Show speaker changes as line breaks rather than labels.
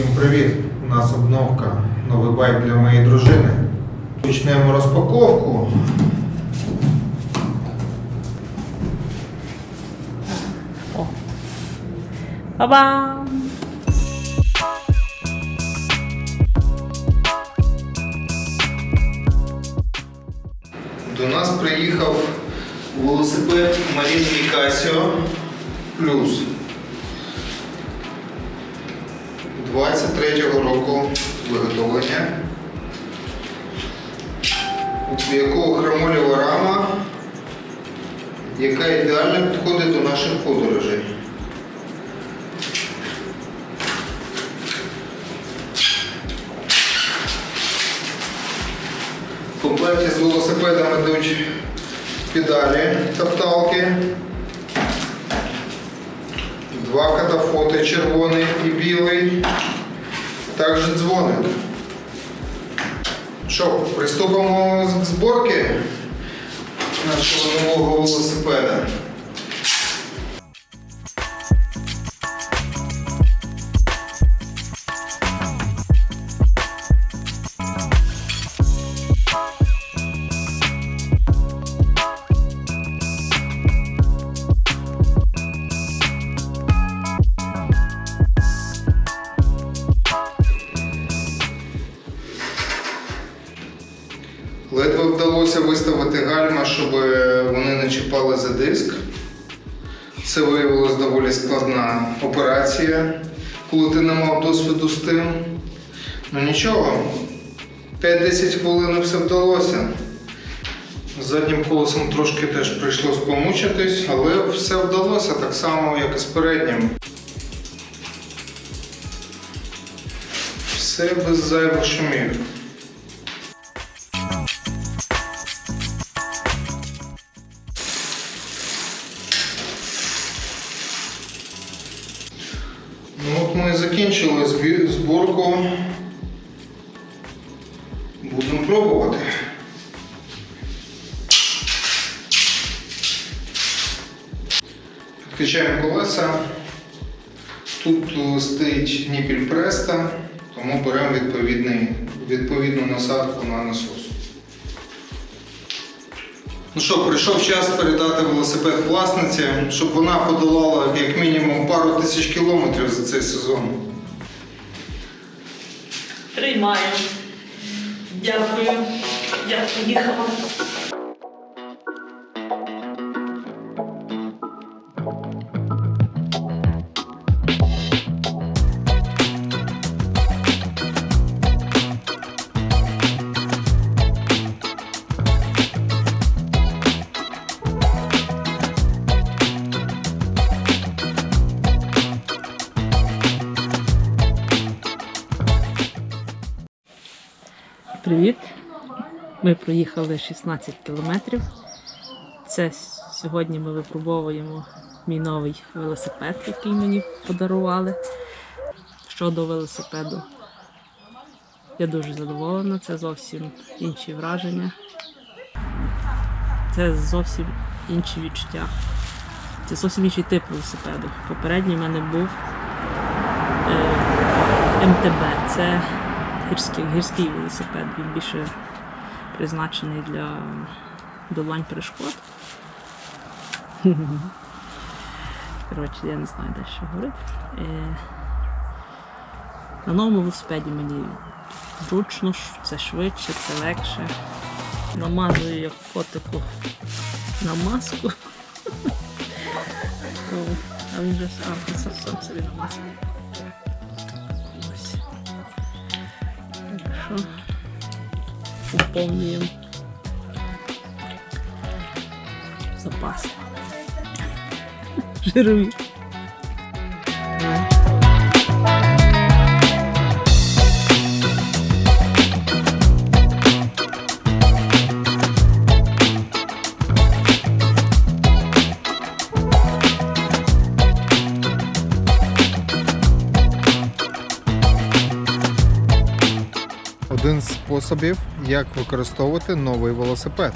Всім привіт! У нас обновка. Новий байк для моєї дружини. Почнемо розпаковку.
Ба-бам!
До нас приїхав велосипед Маріни Casio Плюс 23-го року виготовлення, у якого хромолєва рама, яка ідеально підходить до наших подорожей. В комплекті з велосипедом йдуть педалі топталки, два катафоти червоний і білий, також дзвоник. Що, приступимо к зборки нашого нового велосипеда. Вдалося виставити гальма, щоб вони не чіпали за диск. Це виявилось доволі складна операція, коли ти не мав досвіду з тим. Ну нічого, 5-10 хвилин все вдалося. З заднім колесом трошки теж прийшлось помучитись, але все вдалося так само, як і з переднім. Все без зайвих шумів. Ми закінчили зборку. Будемо пробувати. Підкачаємо колеса. Тут е, стоїть ніпіль преста, тому беремо відповідну насадку на насос. Ну що, прийшов час передати велосипед власниці, щоб вона подолала як мінімум пару тисяч кілометрів за цей сезон.
Приймаю. Дякую. Дякую, поїхала. Привіт. Ми проїхали 16 кілометрів. Це сьогодні ми випробовуємо мій новий велосипед, який мені подарували. Щодо велосипеду, я дуже задоволена, це зовсім інші враження. Це зовсім інші відчуття. Це зовсім інший тип велосипеду. Попередній в мене був е, МТБ. Це гірський, гірський велосипед. Він більше призначений для долань перешкод. Коротше, я не знаю де що говорити. Е, на новому велосипеді мені зручно, це швидше, це легше. Намазую як котику на маску. А він же сам, собі намазав. Що поповнюємо запас. Жирові.
Один з способів, як використовувати новий велосипед.